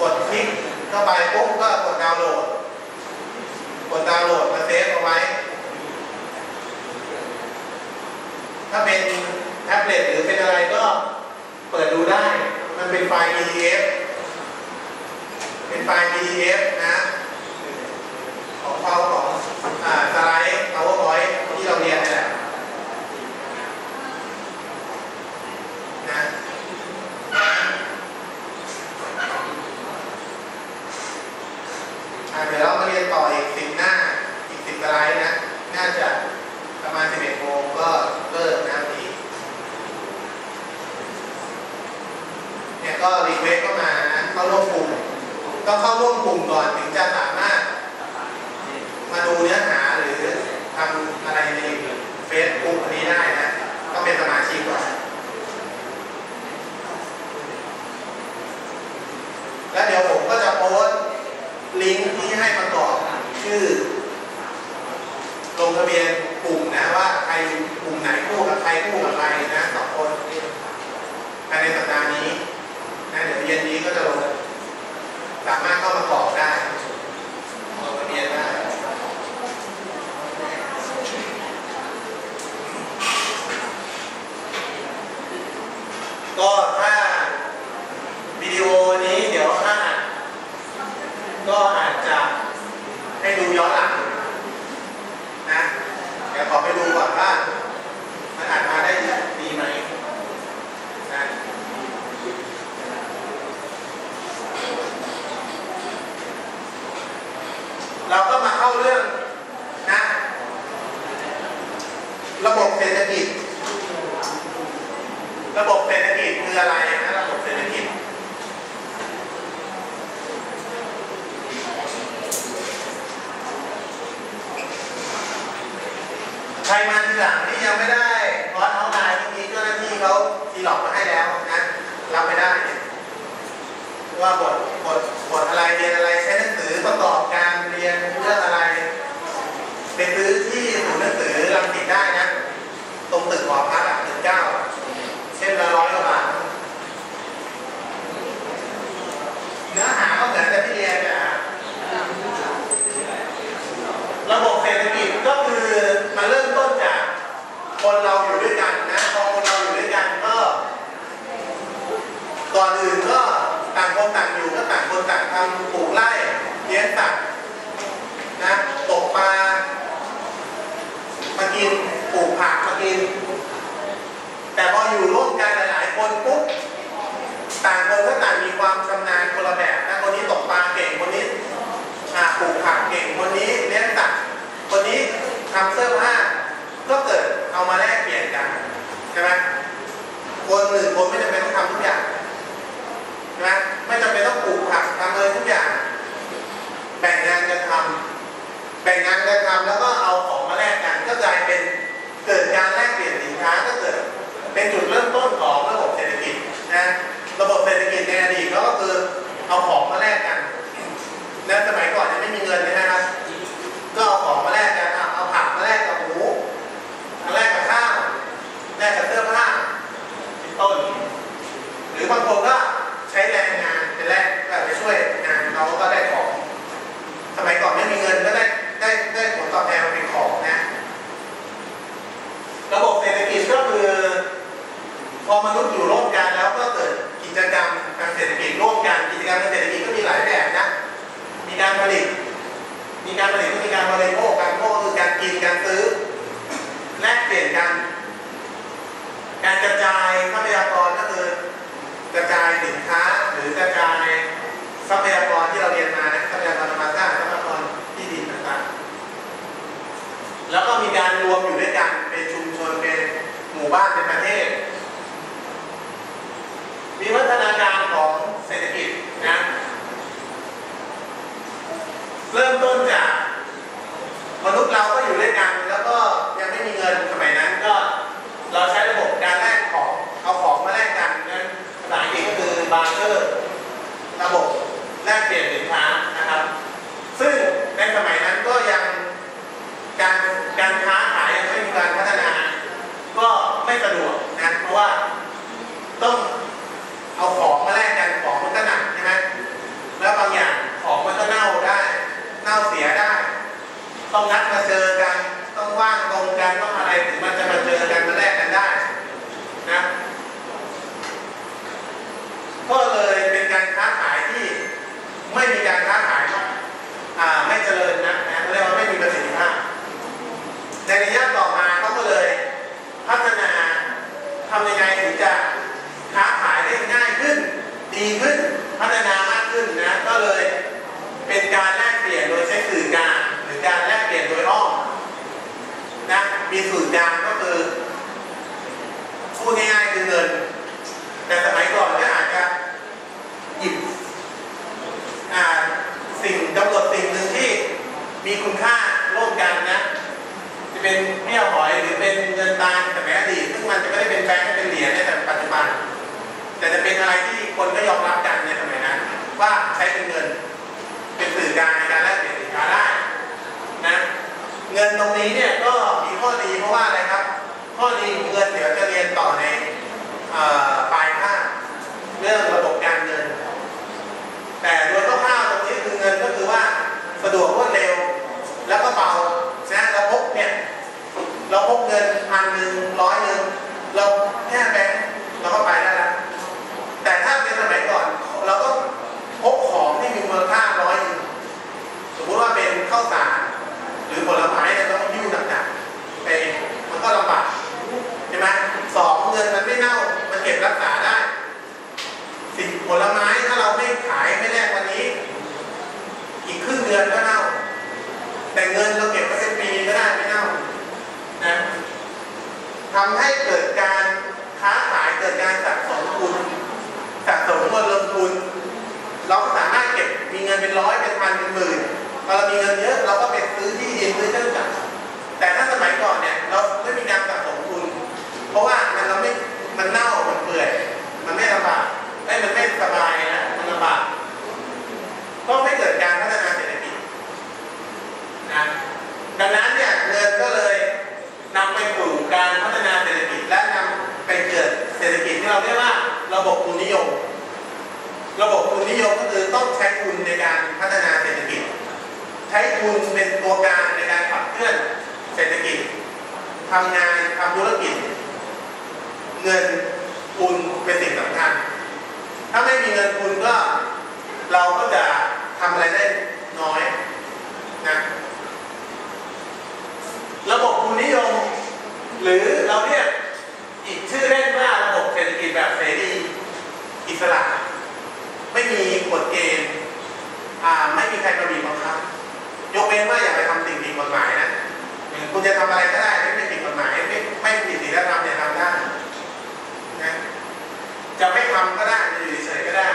กดคลิกเข้าไปปุ๊บก็กดดาวน์โหลด กดดาวน์โหลดมาเซฟเอาไว้ ถ้าเป็นแท็บเล็ตหรือเป็นอะไรก็เปิดดูได้ มันเป็นไฟล์ PDF เป็นไฟล์ PDF นะ ของเขาของอ่าสไลด์ PowerPoint ที่เราเรียนนี่แหละนะอ่า เดี๋ยวเรามาเรียนต่ออีกสิบหน้า อีกสิบสไลด์นะ น่าจะประมาณ11โมงก็เลิกนะวันนี้เนี่ยก็รีเควสเข้ามานะเข้าร่วมกลุ่ม ต้องเข้าร่วมกลุ่มก่อนถึงจะสามารถ มาดูเนื้อหาหรือทำอะไรในเฟซบุ๊กอันนี้ได้นะ ต้องเป็นสมาชิกก่อนแล้วเดี๋ยวผมก็จะโพสต์ลิงก์ ชื่อ ลงทะเบียนกลุ่มนะว่าใครกลุ่มไหนคู่กับใครคู่กับใครนะสองคนภายในสัปดาห์นี้นะเดี๋ยวเย็นนี้ก็จะลงสามารถเข้ามากรอกได้ลงทะเบียนได้ก็ถ้าวิดีโอนี้เดี๋ยวถ้าก็อาจจะ ให้ดูย้อนหลังนะเดี๋ยวขอไปดูก่อนว่ามันอัดมาได้ดีไหมนะเราก็มาเข้าเรื่องนะ ระบบเศรษฐกิจ ระบบเศรษฐกิจคืออะไรนะระบบเศรษฐกิจ ใครมาทีหลังนี่ยังไม่ได้คอร์สเอาไลน์ที่นี้เจ้าหน้าที่เขาทีหลอกมาให้แล้วนะรับไม่ได้ ว่าบทบทบทอะไรเรียนอะไรใช้หนังสือประกอบการเรียนเรื่องอะไรไปซื้อที่ศูนย์หนังสือรังสิตได้นะ ตรงตึกหอพักอะตึกเก้าเช่นละร้อยกว่าบาทเนื้อหาก็เหมือนกับที่เรียนแต่ระบบเศรษฐกิจก็คือมาเริ่มต้นจากคนเราอยู่ด้วยกันนะพอคนเราอยู่ด้วยกันก็ ก่อนอื่นก็ต่างคนต่างอยู่ก็ต่างคนต่างทำปลูกไร่เลี้ยงสัตว์นะตกปลามากินปลูกผักมากิน แต่พออยู่ร่วมกันหลาย ๆ คนปุ๊บต่างคนก็ต่างมีความชำนาญคนละแบบนะคนนี้ตกปลาเก่งคนนี้อ่าปลูกผักเก่งคนนี้เลี้ยงสัตว์คนนี้ทำเสื้อผ้าก็เกิดเอามาแลกเปลี่ยนกัน ใช่ไหมคนหนึ่งคนไม่จำเป็นต้องทำทุกอย่างใช่ไหมไม่จำเป็นต้องปลูกผักทำเลยทุกอย่าง แบ่งงานกันทำแบ่งงานกันทำแล้วก็เอาของมาแลกกันก็กลายเป็นเกิดการแลกเปลี่ยนสินค้าก็เกิดเป็นจุดเริ่มต้นของระบบเศรษฐกิจนะระบบเศรษฐกิจในอดีตก็คือเอาของมาแลกกัน และสมัยก่อนยังไม่มีเงินใช่ไหมครับก็เอาของมาแลกกันอะเอาผักมาแลกกับหมูมาแลกกับข้าวแลกกับเสื้อผ้าเป็นต้น หรือ บางคนก็ใช้แรงงานเป็นแรกก็ไปช่วยงานเขาก็ได้ของ สมัยก่อนไม่มีเงินก็ได้ได้ได้ผลตอบแทนมาเป็นของนะ ระบบเศรษฐกิจก็คือ พอมนุษย์อยู่ร่วมกันแล้วก็เกิดกิจกรรมทางเศรษฐกิจร่วมกันกิจกรรมทางเศรษฐกิจก็มีหลายแบบนะ มีการผลิต มีการผลิตก็มีการบริโภคการโภคคือการกินการ บ้านเนประเทศ มีวัฒนาการของเศรษฐกิจนะ เริ่มต้นจากมนุษย์เราก็อยู่ด้วยกัน มียในแต่ปัจจุบัน แต่จะเป็นอะไรที่คนก็ยอมรับกันในสมัยนั้น ว่าใช้เป็นเงิน เป็นสื่อกลางในการแลกเปลี่ยนสินค้าได้นะเงินตรงนี้เนี่ยก็มีข้อดีเพราะว่าอะไรครับ ข้อดีของเงินเดี๋ยวจะเรียนต่อในเอ่อปลายภาคเรื่องระบบการเงิน แต่โดยคร่าวๆตรงนี้คือเงินก็คือว่าสะดวกรวดเร็ว แล้วก็เบานะเราพกเนี่ยเราพกเงินพันหนึ่งร้อยหนึ่งเราแค่แบงค์เราก็ไปได้แล้วแต่ถ้าเป็นสมัยก่อน เราต้องพกของที่มีมูลค่าร้อยหนึ่งสมมุติว่าเป็นข้าวสารหรือผลไม้เนี่ยต้องยิ้วหนักๆไปมันก็ลำบากใช่ไหมสองเงินมันไม่เน่ามันเก็บรักษาได้ สิ่งผลไม้ถ้าเราไม่ขายไม่แลกวันนี้ อีกครึ่งเดือนก็เน่า แต่เงินเราเก็บไว้เป็นปีก็ได้ไม่เน่านะทำให้เกิดการค้าขายเกิดการสะสมทุนสะสมเงินลงทุน เราก็สามารถเก็บมีเงินเป็นร้อยเป็นพันเป็นหมื่นพอ เงินเยอะเราก็ไปซื้อที่ดินซื้อเครื่องจักรแต่ถ้าสมัยก่อนเนี่ยเราไม่มีการสะสมทุน เพราะว่ามันเราไม่มันเน่ามันเปื่อยมันไม่ลำบากไอ้มันไม่สบายนะมันลำบากก็ไม่เกิดการพัฒนาเศรษฐกิจนะดังนั้นเนี่ยเงินก็เลยนำไปสู่การพัฒนาเศรษฐกิจและนำไปเกิดเศรษฐกิจที่เราเรียกว่าระบบทุนนิยม ระบบทุนนิยมก็คือต้องใช้ทุนในการพัฒนาเศรษฐกิจ ใช้ทุนเป็นตัวกลางในการขับเคลื่อนเศรษฐกิจทำงานทำธุรกิจ เงินทุนเป็นสิ่งสำคัญ ถ้าไม่มีเงินทุนก็เราก็จะทำอะไรได้น้อยนะระบบทุนนิยม หรือเราเรียกอีกชื่อเล่นว่าระบบเศรษฐกิจแบบเสรีอิสระ ไม่มีกฎเกณฑ์อ่าไม่มีใครมาบีบบังคับ ยกเว้นว่าอย่าไปทำสิ่งผิดกฎหมายนะคุณจะทำอะไรก็ได้ไม่ผิดกฎหมายไม่ไม่ผิดศีลธรรมเนี่ยทำได้นะจะไม่ทำก็ได้จะอยู่เฉยก็ได้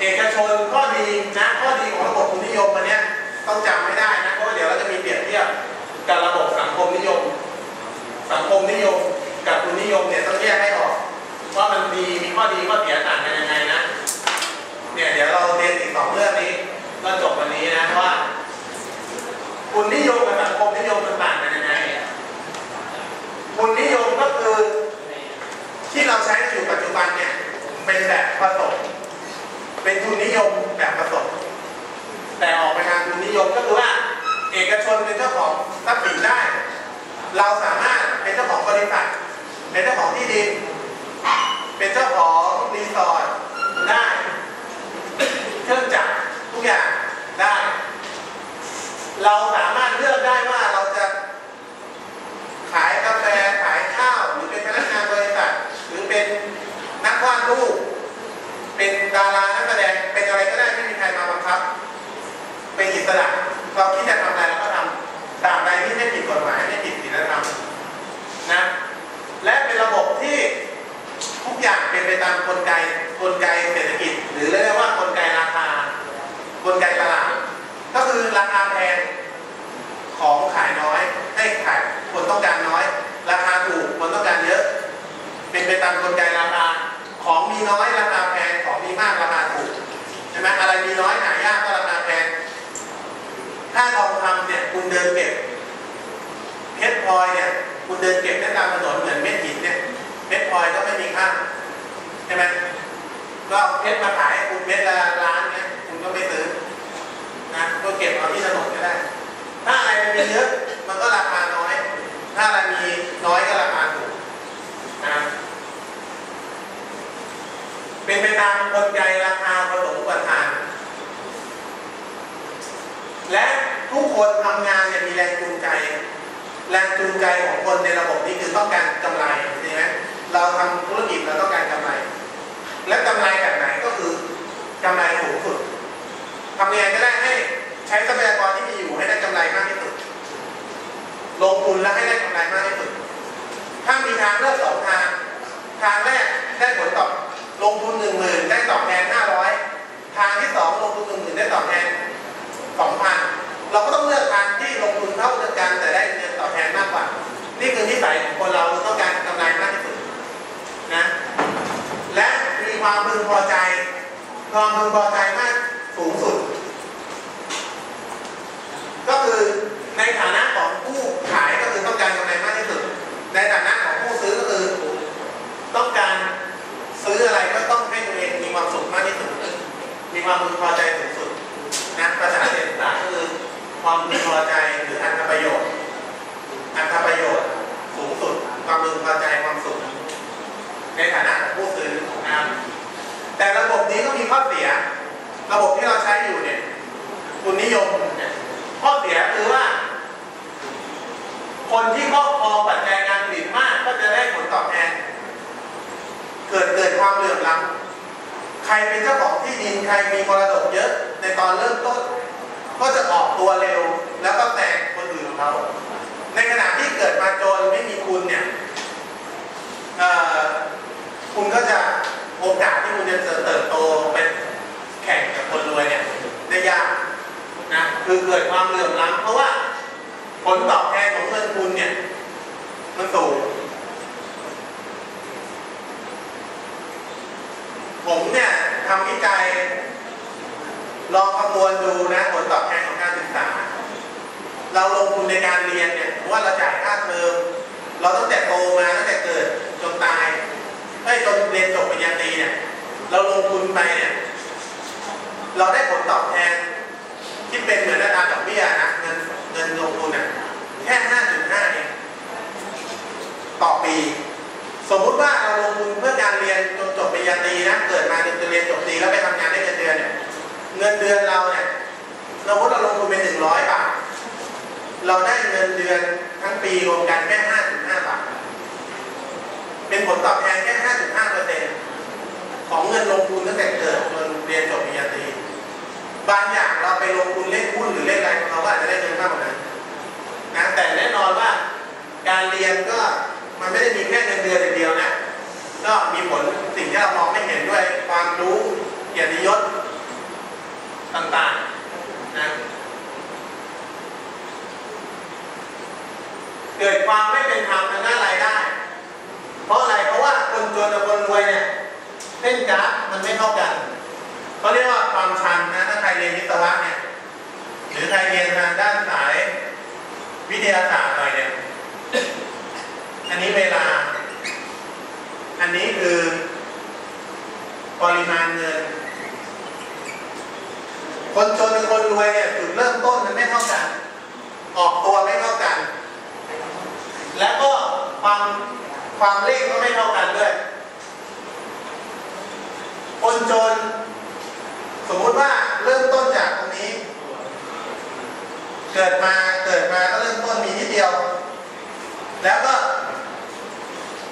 เอกชนข้อดีนะข้อดีของระบบทุนนิยมอันเนี้ยต้องจำไม่ได้นะเพราะเดี๋ยวเราจะมีเปรียบเทียบกับระบบสังคมนิยม สังคมนิยมกับทุนนิยมเนี่ยต้องแยกให้ออกว่ามันดีมีข้อดีข้อเสียต่างกันยังไงนะเนี่ยเดี๋ยวเราเรียนอีกสองเรื่องนี้ ก็จบวันนี้นะว่าทุนนิยมกับสังคมนิยมมันต่างกันยังไงทุนนิยมก็คือที่เราใช้อยู่ปัจจุบันเนี่ยเป็นแบบผสมเป็นทุนนิยมแบบผสมแต่ออกไปทางทุนนิยมก็คือว่า เอกชนเป็นเจ้าของทรัพย์สินได้ เราสามารถเป็นเจ้าของบริษัทเป็นเจ้าของที่ดิน เป็นเจ้าของรีสอร์ทได้ เครื่องจักรทุก อย่างได้ เราสามารถเลือกได้ว่า ตามกลไกราคาของมีน้อยราคาแพงของมีมากราคาถูกใช่ไหมอะไรมีน้อยหายากก็ราคาแพงถ้าทองคำเนี่ยคุณเดินเก็บเพชรพลอยเนี่ยคุณเดินเก็บได้ตามถนนเหมือนเม็ดหินเนี่ยเพชรพลอยก็ไม่มีค่าใช่ไหมก็เพชรมาขายคุณเม็ดละล้านเนี่ยคุณก็ไม่ซื้อนะก็เก็บเอาที่ถนนก็ได้ ถ้าอะไรมันมีเยอะมันก็ราคาน้อย ถ้าอะไรมีน้อยก็ราคา เป็นไปตามกลไกราคาผสมอุปทาน และทุกคนทำงานเนี่ยมีแรงจูงใจ แรงจูงใจของคนในระบบนี้คือต้องการกำไรใช่ไหมเราทำธุรกิจเราต้องการกำไร และกำไรแบบไหนก็คือกำไรสูงสุดทำยังไงก็ได้ให้ใช้ทรัพยากรที่มีอยู่ให้ได้กำไรมากที่สุด ลงทุนแล้วให้ได้กำไรมากที่สุด ถ้ามีทางเลือกสองทาง ทางแรกได้ผลตอบ ลงทุนหนึ่งหมื่นได้ตอบแทนห้าร้อยทางที่สองลงทุนหนึ่งหมื่นได้ตอบแทนสองพันเราก็ต้องเลือกทางที่ลงทุนเท่ากันแต่ได้เงินตอบแทนมากกว่า นี่คือนิสัยของคนเราต้องการกำไรมากที่สุดนะและมีความพึงพอใจความพึงพอใจมากสูงสุด ก็คือในฐานะของผู้ขายก็คือต้องการกำไรมากที่สุด ในฐานะของผู้ซื้อก็คือต้องการ ซื้ออะไรก็ต้องให้ตัวเองมีความสุขมากที่สุดมีความพึงพอใจสูงสุดนะภาษาเศรษฐศาสตร์ก็คือความพึงพอใจหรืออัตประโยชน์ อัตประโยชน์สูงสุด ความพึงพอใจความสุข ในฐานะของผู้ซื้อนะครับแต่ระบบนี้ก็มีข้อเสีย ระบบที่เราใช้อยู่เนี่ย คุณนิยมเนี่ยข้อเสียคือว่า คนที่ครอบครองปัจจัยการผลิตมากก็จะได้ผลตอบแทน เกิดเกิดความเหลื่อมล้ำใครเป็นเจ้าของที่ดิน ใครมีมรดกเยอะ ในตอนเริ่มต้น ก็จะออกตัวเร็ว แล้วก็แซงคนอื่นของเขา ในขณะที่เกิดมาจนไม่มีคุณเนี่ยเอ่อคุณก็จะโอกาสที่คุณจะเติบโตเป็นแข่งกับคนรวยเนี่ยได้ยากนะคือเกิดความเหลื่อมล้ำเพราะว่า ผลตอบแทนของเงินคุณเนี่ย มันสูง ผมเนี่ยทำวิจัย ลองคำนวณดูนะผลตอบแทนของการศึกษา เราลงทุนในการเรียนเนี่ยว่าเราจ่ายค่าเทอมเราตั้งแต่โตมาตั้งแต่เกิดจนตายไอ้จนเรียนจบปริญญาตรีเนี่ยเราลงทุนไปเนี่ยเราได้ผลตอบแทนที่เป็นเหมือนอัตราดอกเบี้ยนะเงินเงินลงทุนเนี่ยแค่5.5เองต่อปี สมมุติว่าเราลงทุนเพื่อการเรียนจนจบปริญญาตรีนะเกิดมาจนเรียนจบตรีแล้วไปทำงานได้เงินเดือนเนี่ย เงินเดือนเราเนี่ยสมมติเราลงทุนเป็น100บาท เราได้เงินเดือนทั้งปีรวมกันแค่5.5บาท เป็นผลตอบแทนแค่5.5เปอร์เซ็นต์ของเงินลงทุนตั้งแต่เกิดจนเรียนจบปริญญาตรีบางอย่างเราไปลงทุนเล่นหุ้นหรือเล่นอะไรเราก็อาจจะได้เงินมากกว่านั้นนะแต่แน่นอนว่าการเรียนก็มันไม่ได้มีแค่เงินเดือนอย่างเดียวนะก็มีผลสิ่งที่เรามองไม่เห็นด้วยความรู้เกียรติยศ ต่างๆนะเกิดความไม่เป็นธรรมทางด้านรายได้ เพราะอะไรเพราะว่าคนจนกับคนรวยเนี่ยเส้นกราฟมันไม่เท่ากันเขาเรียกว่าความชันนะถ้าใครเรียนวิศวะเนี่ยหรือใครเรียนทางด้านสายวิทยาศาสตร์หน่อยเนี่ยอันนี้เวลา อันนี้คือปริมาณเงิน คนจนกับคนรวยเนี่ยจุดเริ่มต้นมันไม่เท่ากัน ออกตัวไม่เท่ากัน และก็ความความเร่งก็ไม่เท่ากันด้วย คนจน สมมุติว่าเริ่มต้นจากตรงนี้ เกิดมาเกิดมาก็เริ่มต้นมีนิดเดียว แล้วก็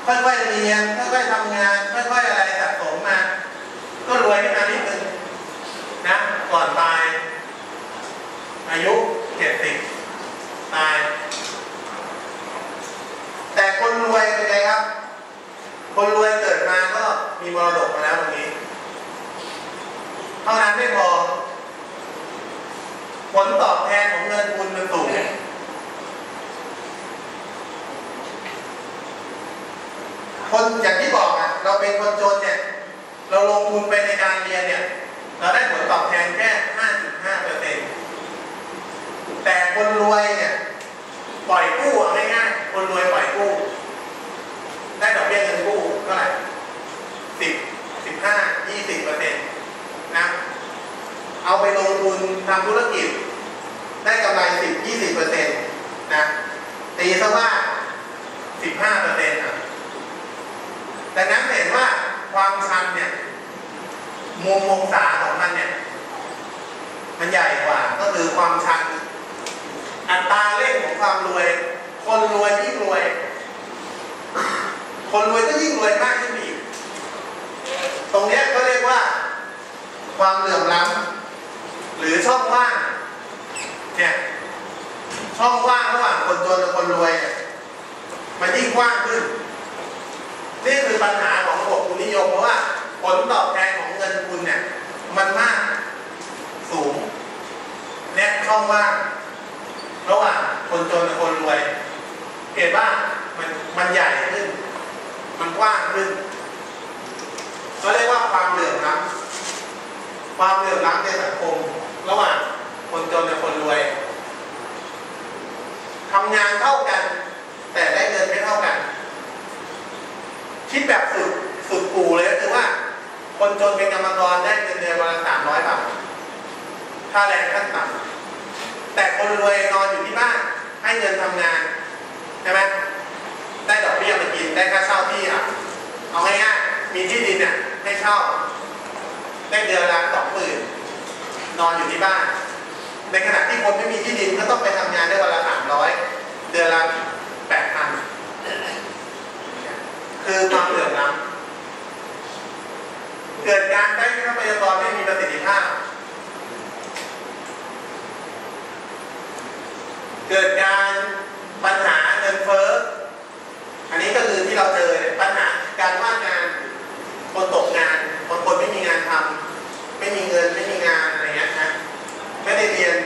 ค่อยๆเรียนค่อยๆทำงานค่อยๆอะไรสะสมมา ก็รวยขึ้นมานิดนึง นะก่อนตาย อายุเจ็ดสิบตาย แต่คนรวยเป็นไงครับ คนรวยเกิดมาก็มีมรดกมาแล้วตรงนี้ เท่านั้นไม่พอผลตอบแทนของเงินทุนมันสูง คนอย่างที่บอกอะ เราเป็นคนจนเนี่ย เราลงทุนไปในการเรียนเนี่ย เราได้ผลตอบแทนแค่ 5.5เปอร์เซ็นต์แต่คนรวยเนี่ย ปล่อยกู้เอาง่ายๆคนรวยปล่อยกู้ ได้ดอกเบี้ยเงินกู้เท่าไหร่สิบสิบห้ายี่สิบเปอร์เซ็นต์นะ เอาไปลง ทำธุรกิจ ได้กำไรสิบยี่สิบเปอร์เซ็นต์นะตีซะว่าสิบห้าเปอร์เซ็นต์อะดังนั้นเห็นว่าความชันเนี่ยมุมองศาของมันเนี่ย มันใหญ่กว่าก็คือความชัน อัตราเร่งของความรวย คนรวยยิ่งรวย คนรวยก็ยิ่งรวยมากขึ้นอีก ตรงนี้ก็เรียกว่า ความเหลื่อมล้ำ หรือช่องว่างเนี่ยช่องว่างระหว่างคนจนกับคนรวยเนี่ยมันยิ่งกว้างขึ้น นี่คือปัญหาของระบบทุนนิยมเพราะว่า ผลตอบแทนของเงินทุนเนี่ย มันมากสูงเนี่ยช่องว่างระหว่างคนจนกับคนรวย เห็นว่ามันมันใหญ่ขึ้น มันกว้างขึ้นก็เรียกว่าความเหลื่อมล้ำความเหลื่อมล้ำในสังคม ระหว่างคนจนกับคนรวยทำงานเท่ากัน แต่ได้เงินไม่เท่ากัน คิดแบบสุดสุดกูเลยก็คือว่า คนจนเป็นกรรมกรได้เงินเดือนวันละสามร้อยบาทค่าแรงขั้นต่ำแต่คนรวยนอนอยู่ที่บ้านให้เงินทำงานใช่ไหมได้ดอกเบี้ยมากินได้ค่าเช่าที่อะเอาง่ายๆมีที่ดินเนี่ยให้เช่าได้เดือนละสองหมื่น นอนอยู่ที่บ้าน ในขณะที่คนไม่มีที่ดินก็ต้องไปทำงานได้วันละสามร้อยเดือนละแปดพันคือความเหลื่อมล้ำเกิดการใช้ทรัพยากรไม่มีประสิทธิภาพ เกิดการปัญหาเงินเฟ้อ อันนี้ก็คือที่เราเจอเนี่ยปัญหาการว่างงาน คนตกงานบางคนไม่มีงานทำไม่มีเงินไม่มีงานอะไรเงี้ยนะไม่ได้เรียน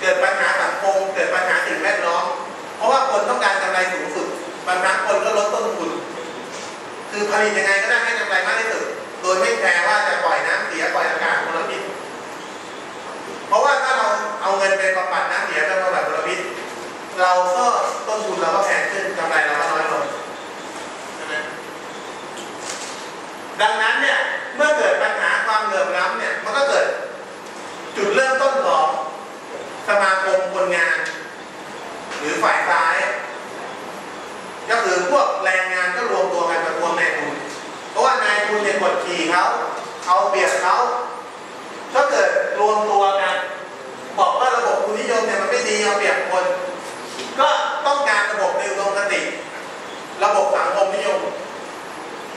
เกิดปัญหาสังคม เกิดปัญหาสิ่งแวดล้อม เพราะว่าคนต้องการกำไรสูงสุด บางครั้งคนก็ลดต้นทุน คือ ผลิตยังไงก็ได้ให้กำไรมากที่สุด โดยไม่แคร์ว่าจะปล่อยน้ำเสียปล่อยอากาศมลพิษเพราะว่าถ้าเราเอาเงินไปบำบัดน้ำเสียเป็นบำบัดมลพิษเราก็ต้นทุนเราก็แพงขึ้นกำไรเราก็น้อยลงดังนั้นเนี่ยเมื่อเกิดปัญหาความเหลื่อมล้ำเนี่ยมันก็เกิดจุดเริ่มต้นของสมาคมคนงาน หรือฝ่ายซ้าย ก็คือพวกแรงงานก็รวม ตัวกันมาทวงนายทุนเพราะว่านายทุนเนี่ยกดขี่เขาเอาเปรียบเขาก็เกิดรวมตัวกันบอกว่าระบบทุนนิยมเนี่ยมันไม่ดีเอาเปรียบคน ก็ต้องการระบบในอุดมคติ ระบบสังคมนิยม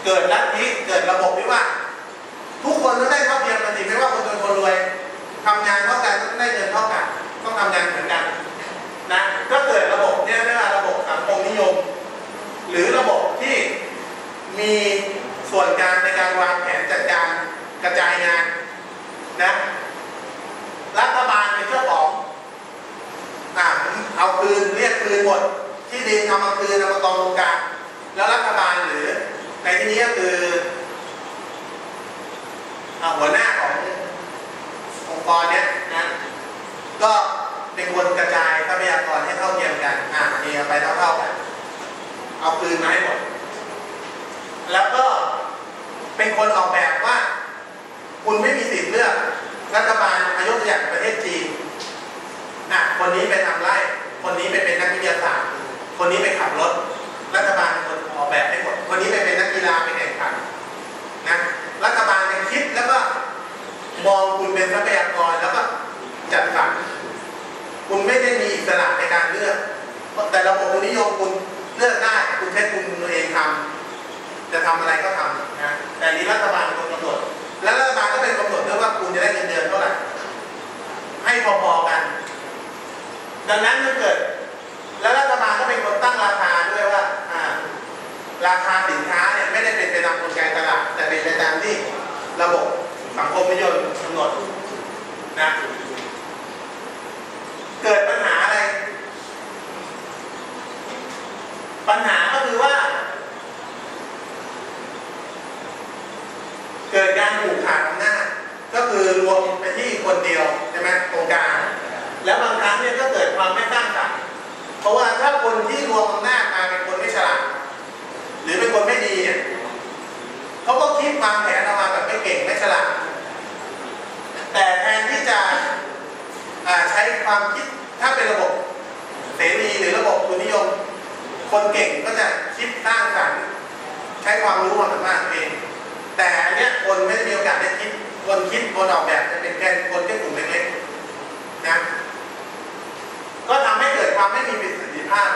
เกิดลัทธิเกิดระบบที่ว่า ทุกคนต้องได้เท่าเทียมกันสิไม่ว่าคนจนคนรวยทำงานเท่ากันต้องได้เงินเท่ากัน ต้องทำงานเหมือนกันนะก็เกิดระบบเนี่ยเรียกว่าระบบสังคมนิยม หรือระบบที่ มีส่วนกลางในการวางแผนจัดการกระจายงานนะรัฐบาลเป็นเจ้าของอ่าเอาคืนเรียกคืนหมด ที่ดินเอามาคืนเอามากองลงกลางแล้วรัฐบาลหรือในที่นี้ก็คือหัวหน้าขององค์กรเนี้ยนะก็เป็นคนกระจายทรัพยากรให้เท่าเทียมกัน อ่านี่เอาไปเท่าๆกัน เอาคืนมาให้หมด แล้วก็เป็นคนออกแบบว่า คุณไม่มีสิทธิ์เลือกรัฐบาลอายกตัวอย่างประเทศจีนอะคนนี้ไปทำไร่คนนี้ไปเป็นนักวิทยาศาสตร์ คนนี้ไปขับรถ รัฐบาลเป็นคนออกแบบให้หมดคนนี้ไปเป็นนักกีฬาไปแข่งขันนะรัฐบาลจะคิดแล้วก็มองคุณเป็นทรัพยากรแล้วก็จัดสรรคุณไม่ได้มีอิสระในการเลือกแต่ระบบทุนนิยมคุณเลือกได้คุณใช้คุณตัวเองทำำอะไรก็ทำนะแต่นี้รัฐบาลเป็นคนกำหนดและรัฐบาลก็เป็นกำหนดด้วยว่าคุณจะได้เงินเดือนเท่าไหร่ให้พอๆกัน ดังนั้นมันเกิด แล้วรัฐบาลก็เป็นคนตั้งราคาด้วยว่าอ่าราคาสินค้าเนี่ยไม่ได้เป็นไปตามกลไกตลาด แต่เป็นไปตามที่ระบบสังคมนิยมกำหนดนะเกิดปัญหาอะไร ปัญหาก็คือว่า เกิดการ ผูกขาดอำนาจก็คือรวมไปที่คนเดียวใช่ไหมตรงกลางแล้วบางครั้งเนี่ยก็เกิดความไม่สร้างสรรค์เพราะว่าถ้าคนที่รวมอำนาจมาเป็นคนไม่ฉลาดหรือเป็นคนไม่ดีเนี่ยเขาก็คิดวางแผนออกมาแบบไม่เก่งไม่ฉลาดแต่แทนที่จะใช้ความคิดถ้าเป็นระบบเสรีหรือระบบทุนนิยม คนเก่งก็จะคิดสร้างสรรค์ใช้ความรู้ความสามารถเอง แต่อันเนี้ยคนไม่ได้มีโอกาสได้คิด คนคิดคนออกแบบจะเป็นแค่คนแค่กลุ่มเล็กๆนะก็ทำให้เกิดความไม่มีประสิทธิภาพ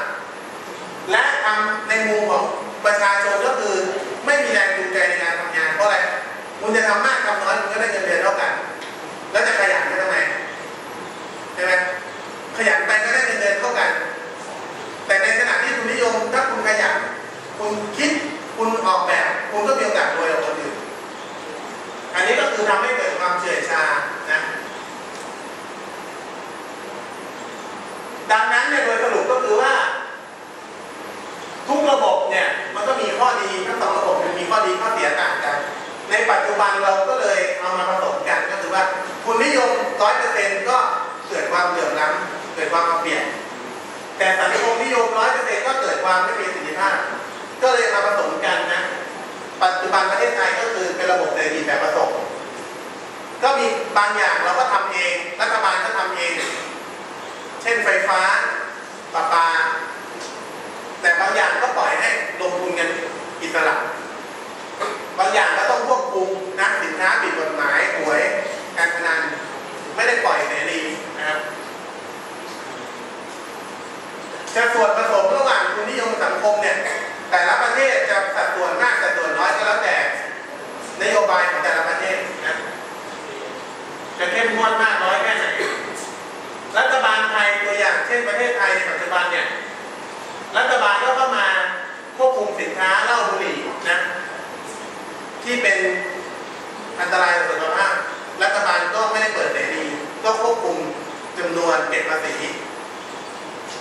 และทำในมุมของประชาชนก็คือไม่มีแรงจูงใจในการทำงานเพราะอะไรคุณจะทำมากทำน้อยคุณก็ได้เงินเดือนเท่ากัน แล้วจะขยันไปทำไมใช่ไหมขยันไปก็ได้เงินเดือนเท่ากัน แต่ในขณะที่คุณนิยมถ้าคุณขยันคุณคิด คุณออกแบบคุณก็มีโอกาสรวยกว่าคนอื่น อันนี้ก็คือทำให้เกิดความเฉื่อยชานะดังนั้นเนี่ยโดยสรุปก็คือว่า ทุกระบบเนี่ยมันก็มีข้อดีทั้งสองระบบมันมีข้อดีข้อเสียต่างกัน ในปัจจุบันเราก็เลยเอามาผสมกันก็คือว่าคุณนิยมร้อยเปอร์เซ็นต์ก็เกิดความเหลื่อมล้ำเกิดความเอาเปรียบแต่สังคมนิยมร้อยเปอร์เซ็นต์ก็เกิดความไม่มีสิทธิภาพ ก็เลยมาผสมกันนะ ปัจจุบันประเทศไทยก็คือเป็นระบบเศรษฐกิจแบบผสม ก็มีบางอย่างเราก็ทำเอง รัฐบาลก็ทำเอง เช่นไฟฟ้าประปา แต่บางอย่างก็ปล่อยให้ลงทุนกันอิสระ บางอย่างก็ต้องควบคุมนะสินค้าผิดกฎหมายหวย การพนัน ไม่ได้ปล่อยเสรีนะครับจะส่วนผสมระหว่างทุนนิยมสังคมเนี่ย แต่ละประเทศจะสัดส่วนมากสัดส่วนน้อยก็แล้วแต่นโยบายของแต่ละประเทศนะจะเข้มงวดมากน้อยแค่ไหน รัฐบาลไทยตัวอย่างเช่นประเทศไทยในปัจจุบันเนี่ย รัฐบาลก็เข้ามาควบคุมสินค้าเหล้าบุหรี่นะ ที่เป็นอันตรายต่อสุขภาพ รัฐบาลก็ไม่ได้เปิดเสรีก็ควบคุมจำนวนเก็บภาษี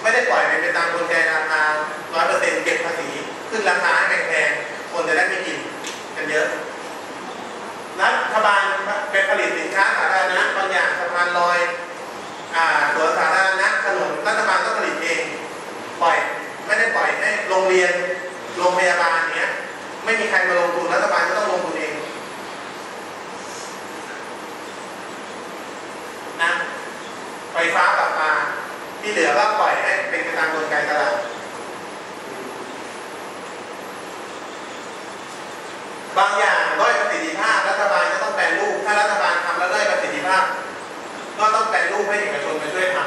ไม่ได้ปล่อยไปเป็นตามกลไกราคาร้อยเปอร์เซ็นต์เก็บภาษี ขึ้นราคาให้แพงๆคนจะได้ไม่กินกันเยอะ รัฐบาลเป็นผลิตสินค้าสาธารณะบาง อยสะพานลอยสวนสาธารณะถนนรัฐบาลก็ผลิตเองปล่อยไม่ได้ปล่อยให้โรงเรียนโรงพยาบาลเนี้ยไม่มีใครมาลงทุนรัฐบาลก็ต้องลงทุนเองนะไฟฟ้าประปาที่เหลือก็ปล่อยให้เป็นไปตามกลไกตลาดบางอย่างด้อยประสิทธิภาพรัฐบาลก็ต้องแปลรูปถ้ารัฐบาลทำแล้วด้อยประสิทธิภาพ ก็ต้องแปลรูปให้เอกชนมาช่วยท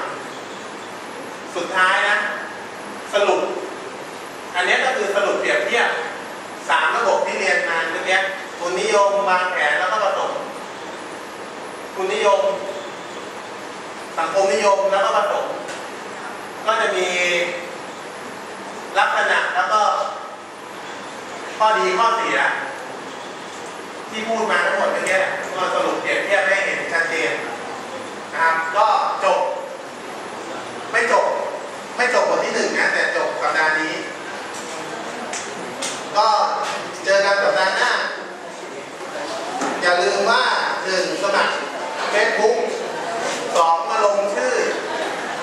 ำสุดท้ายนะ สรุป อันนี้ก็คือสรุปเปรียบเทียบสามระบบที่เรียนมาเมื่อกี้คุณนิยมวางแผนแล้วก็ผสมคุณนิยม สังคมนิยมแล้วก็ผสมก็จะมีลักษณะแล้วก็ ข้อดีข้อเสีย ที่พูดมาทั้งหมดเมื่อกี้ก็สรุปเปรียบเทียบให้เห็นชัดเจน นะครับ ก็จบ ไม่จบ ไม่จบบทที่หนึ่งนะ แต่จบสัปดาห์นี้ ก็เจอกันสัปดาห์หน้า อย่าลืมว่าหนึ่งสมัครเฟซบุ๊กสองมาลงชื่อ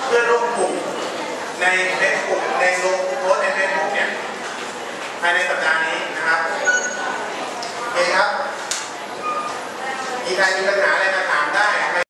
เพื่อร่วมกลุ่มในเฟซบุ๊กในลงโพสในเฟซบุ๊กเนี่ยภายในสัปดาห์นี้นะครับโอเคครับ มีใครมีปัญหาอะไรมาถาม